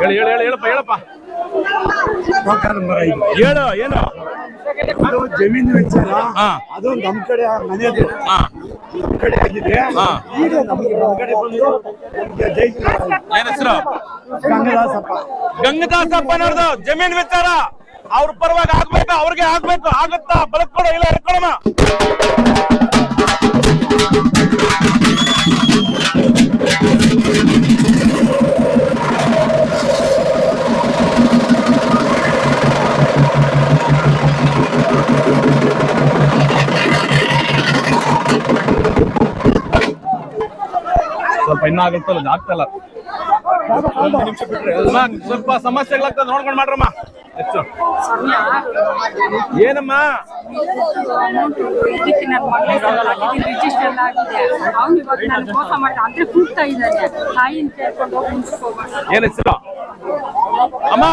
ಹೇಳಿ ಹೇಳಿ ಹೇಳಿ ಹೇಳಪ್ಪ ಹೇಳಪ್ಪ. ಹೇಳು ಏನು? ಅದು ಜಮೀನು ವಿಚಾರ. ಅದು ನಮ್ ಕಡೆ ಹಾ. ನಮ್ ಕಡೆ ಆಗಿದೆ. ಈಗ ನಮಗೆ ಹೊರಗಡೆ ಬಂದು ಏನ್ ಹೆಸರು? ಗಂಗದಾಸಪ್ಪ. ಗಂಗದಾಸಪ್ಪನವ್ರದ್ದು ಜಮೀನ್ ವಿಚಾರ ಅವ್ರ ಪರವಾಗಿ ಆಗ್ಬೇಕು, ಅವ್ರಿಗೆ ಆಗ್ಬೇಕು, ಆಗುತ್ತಾ? ಬದುಕೋಣ ಇಲ್ಲ ಹಿಡ್ಕೊಳಮ್ಮ ಸ್ವಲ್ಪ ಇನ್ನಾಗುತ್ತಲ್ಲ ಆಗ್ತಲ್ಲ ಸ್ವಲ್ಪ ಸಮಸ್ಯೆಗಳಾಗ್ತದೆ, ನೋಡ್ಕೊಂಡು ಮಾಡ್ರಮ್ಮ. ಹೆಚ್ಚು. ಏನಮ್ಮ? ಏನ್ ಹೆಸರು? ಅಮ್ಮ!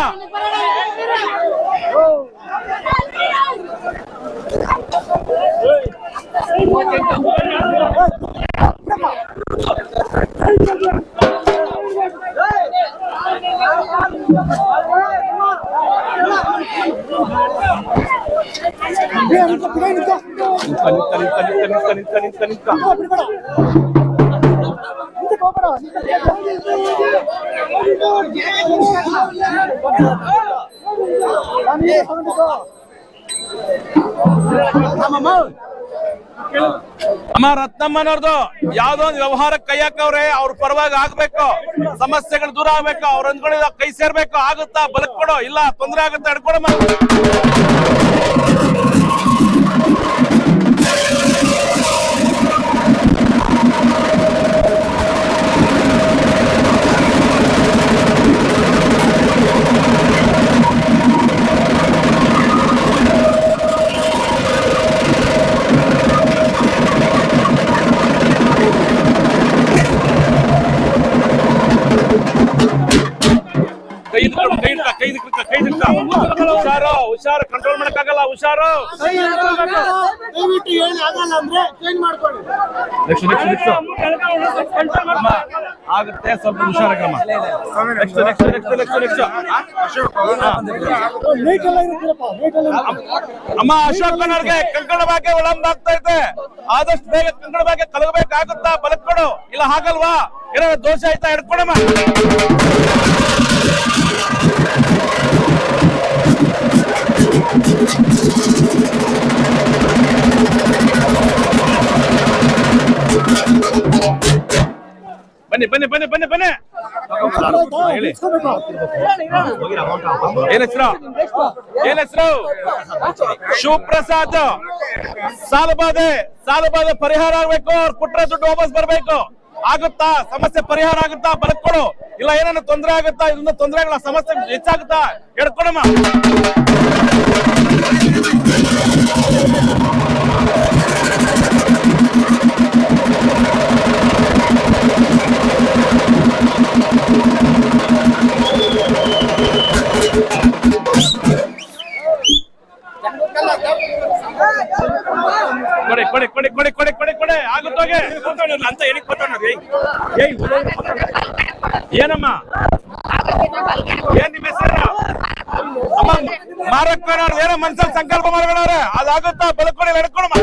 ನಿಂತ್ಕ, ಅಮ್ಮ ರತ್ನಮ್ಮನವ್ರದ್ದು ಯಾವ್ದೋ ಒಂದು ವ್ಯವಹಾರ ಕೈ ಹಾಕವ್ರೆ, ಅವ್ರ ಪರವಾಗಿ ಆಗ್ಬೇಕು. ಸಮಸ್ಯೆಗಳು ದೂರ ಆಗ್ಬೇಕು. ಅವ್ರ ಕೈ ಸೇರ್ಬೇಕು. ಆಗುತ್ತಾ? ಬಲಕ್ ಕೊಡೋ. ಇಲ್ಲ, ತೊಂದರೆ ಆಗುತ್ತಾ. ಹಿಡ್ಕೊಡಮ್ಮ ಮಾಡಕ್ಕಾಗಲ್ಲ ಹುಷಾರು. ನೆಕ್ಸ್ಟ್ ನೆಕ್ಸ್ಟ್ ನೆಕ್ಸ್ಟ್ ಅಮ್ಮ ಆಗುತ್ತೆ ಸ್ವಲ್ಪ ಹುಷಾರಾಗಮ್ಮ next next next next next ಅಮ್ಮ. ಅಶೋಕನವ್ರಿಗೆ ಕಂಕಣ ಭಾಗ್ಯ ವಿಳಂಬ ಆಗ್ತಾ ಇದೆ. ಆದಷ್ಟು ಬೇಗ ಕಂಕಣ ಬಗ್ಗೆ ಕಲಗಬೇಕಾಗುತ್ತಾ? ಬಲಕ್ಕೊಡು ಇಲ್ಲ ಹಾಗಲ್ವಾ? ಏನೋ ದೋಷ ಆಯ್ತಾ? ಹಿಡ್ಕೊಡಮ್ಮ. ಬನ್ನಿ ಬನ್ನಿ ಬನ್ನಿ ಬನ್ನಿ ಬನ್ನಿ. ಹೇಳಿ ಏನ್ ಹೆಸರು? ಏನ್ ಹೆಸರು? ಶಿವಪ್ರಸಾದ್. ಸಾಲಬಾಧೆ ಸಾಲಬಾಧೆ ಪರಿಹಾರ ಆಗ್ಬೇಕು, ಅವ್ರು ಕೊಟ್ರೆ ದುಡ್ಡು ವಾಪಸ್ ಬರ್ಬೇಕು. ಆಗುತ್ತಾ? ಸಮಸ್ಯೆ ಪರಿಹಾರ ಆಗುತ್ತಾ? ಬದುಕೊಡು ಇಲ್ಲ ಏನಾನ ತೊಂದರೆ ಆಗುತ್ತಾ? ಇದರಿಂದ ತೊಂದರೆಗಳ ಸಮಸ್ಯೆ ಹೆಚ್ಚಾಗುತ್ತಾ? ಹೇಳ್ಕೊಡಮ್ಮ. ಕೊಡಿ ಕೊಡಿ ಕೊಡಿ ಕೊಡಿ ಕೊಡಿ ಕೊಡಿ. ಆಗುತ್ತೋಗೆ ಅಂತ ಗೊತ್ತಾಣೋದು ಏಯ್ ಏನಮ್ಮ? ಏನ್ ನಿಮ್ಮ ಹೆಸರು? ಅಮ್ಮ ಮಾರಕ್ಕನವ್ರು ಏನೋ ಮನ್ಸಲ್ಲಿ ಸಂಕಲ್ಪ ಮಾಡ್ಕೊಂಡವ್ರೆ ಅದಾಗುತ್ತಾ? ಬದುಕೊಡಿ ನಡ್ಕೊಳಮ್ಮ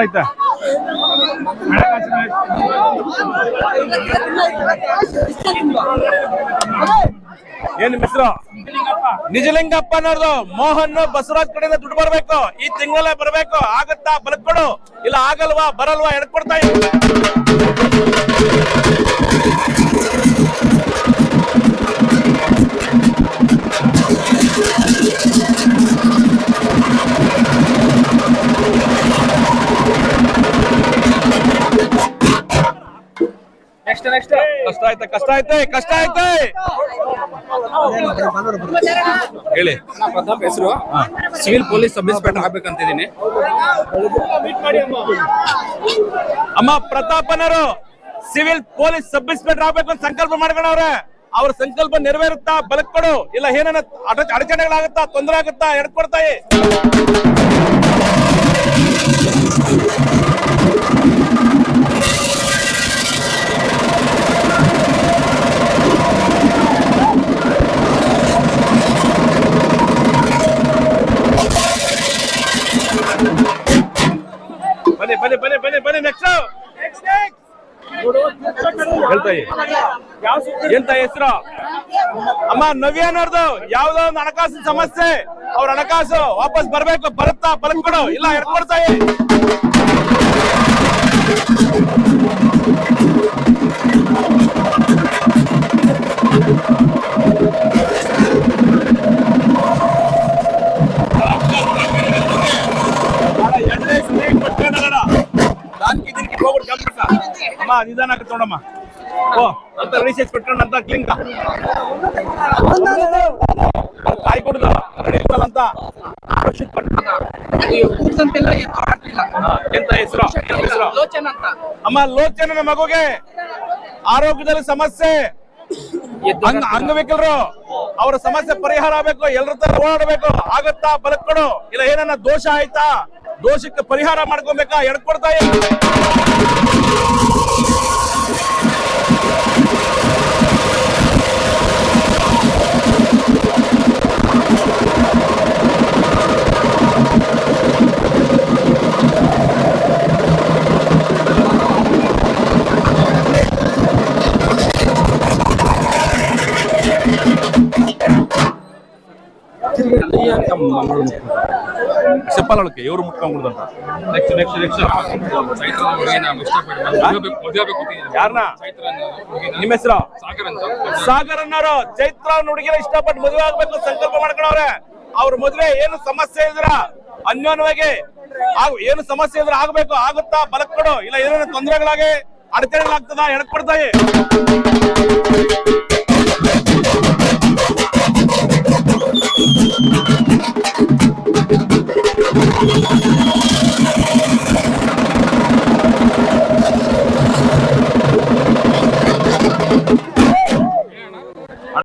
ಆಯ್ತಾ ಏನ್ ಮಿಶ್ರ ನಿಜಲಿಂಗಪ್ಪ ಅನ್ನೋದು ಮೋಹನ್ ಬಸವರಾಜ್ ಕಡೆಯಿಂದ ದುಡ್ಡು ಬರ್ಬೇಕು. ಈ ತಿಂಗಳೇ ಬರ್ಬೇಕು. ಆಗತ್ತಾ? ಬಲತ್ಕೊಡು ಇಲ್ಲ ಆಗಲ್ವಾ? ಬರಲ್ವಾ? ಎಡ್ಕೊಡ್ತಾ ಕಷ್ಟ ಆಯ್ತಾ ಕಷ್ಟ ಆಯ್ತೆ ಕಷ್ಟ ಆಯ್ತೆ? ಹೇಳಿ. ಪ್ರತಾಪ್ ಹೆಸರು ಸಿವಿಲ್ ಪೊಲೀಸ್ ಸಬ್ ಇನ್ಸ್ಪೆಕ್ಟರ್ ಆಗ್ಬೇಕಂತಿದ್ದೀನಿ. ಅಮ್ಮ ಪ್ರತಾಪನರು ಸಿವಿಲ್ ಪೊಲೀಸ್ ಸಬ್ ಇನ್ಸ್ಪೆಕ್ಟರ್ ಆಗ್ಬೇಕು ಅಂತ ಸಂಕಲ್ಪ ಮಾಡ್ಕೊಂಡವ್ರೆ. ಅವ್ರ ಸಂಕಲ್ಪ ನೆರವೇರುತ್ತಾ ಬಲಕ್ ಕೊಡು. ಇಲ್ಲ ಏನೇನ ಅಡ- ಅಡಚಣೆಗಳಾಗುತ್ತಾ ತೊಂದರೆ ಆಗುತ್ತಾ ಎಡ್ಕೊಡ್ತಾಯಿ ಹೇಳ್ತಾಯಿ ಎಂತ ಹೆಸರು? ಅಮ್ಮ ನವ್ಯನವ್ರದ್ದು ಯಾವ್ದೋ ಒಂದು ಹಣಕಾಸಿನ ಸಮಸ್ಯೆ. ಅವ್ರ ಹಣಕಾಸು ವಾಪಸ್ ಬರ್ಬೇಕು, ಬರುತ್ತಾ ಬಲಕ್ ಕೊಡು ಇಲ್ಲ ಎಡ್ಕೊಡ್ತಾಯಿ ಅಮ್ಮ ನಿಧಾನ ನೋಡಮ್ಮ ಓ ಅಂತ ಕ್ಲಿಂಕ ಕಾಯಿ ಕೊಡುದ ಎಂತ ಹೆಸರು? ಹೆಸರು? ಲೋಚನ್ ಅಂತ ಅಮ್ಮ ಲೋಚನ ಮಗುಗೆ ಆರೋಗ್ಯದಲ್ಲಿ ಸಮಸ್ಯೆ. ಅಂಗ ಅಂಗವಿಕಲರು ಅವರ ಸಮಸ್ಯೆ ಪರಿಹಾರ ಆಗ್ಬೇಕು ಎಲ್ಲರ ತರ ಓಡಾಡಬೇಕು ಆಗತ್ತಾ ಬಲಕ್ ಕೊಡು. ಇಲ್ಲ ಏನನ್ನ ದೋಷ ಆಯ್ತಾ? ದೋಷಕ್ಕೆ ಪರಿಹಾರ ಮಾಡ್ಕೊಬೇಕಾ? ಎಡ್ಕೊಡ್ತಾ ಸಿಪ್ಪಲೊಳಕ್ಕೆ ಇವರು ಮುಟ್ಕೊಂಡ್ಬಿಡ್ದಂತ. Next next next. ಯಾರನ್ನ ನಿಮ್ಮ ಹೆಸರು? ಸಾಗರ್ ಅನ್ನೋರು ಚೈತ್ರ ಹುಡುಗಿನ ಇಷ್ಟಪಟ್ಟು ಮದುವೆ ಆಗ್ಬೇಕು ಸಂಕಲ್ಪ ಮಾಡ್ಕೊಂಡವ್ರೆ ಅವ್ರ ಮದುವೆ ಏನು ಸಮಸ್ಯೆ ಇದ್ರ ಅನ್ಯೋನ್ಯವಾಗಿ ಏನು ಸಮಸ್ಯೆ ಇದ್ರ ಆಗ್ಬೇಕು ಆಗುತ್ತಾ? ಬಲಕ್ ಕೊಡು. ಇಲ್ಲ ಏನೇನು ತೊಂದರೆಗಳಾಗಿ ಅಡಚಣೆಗಳಾಗ್ತದ? ಎಡಕ್ ಕೊಡ್ತಾಯಿ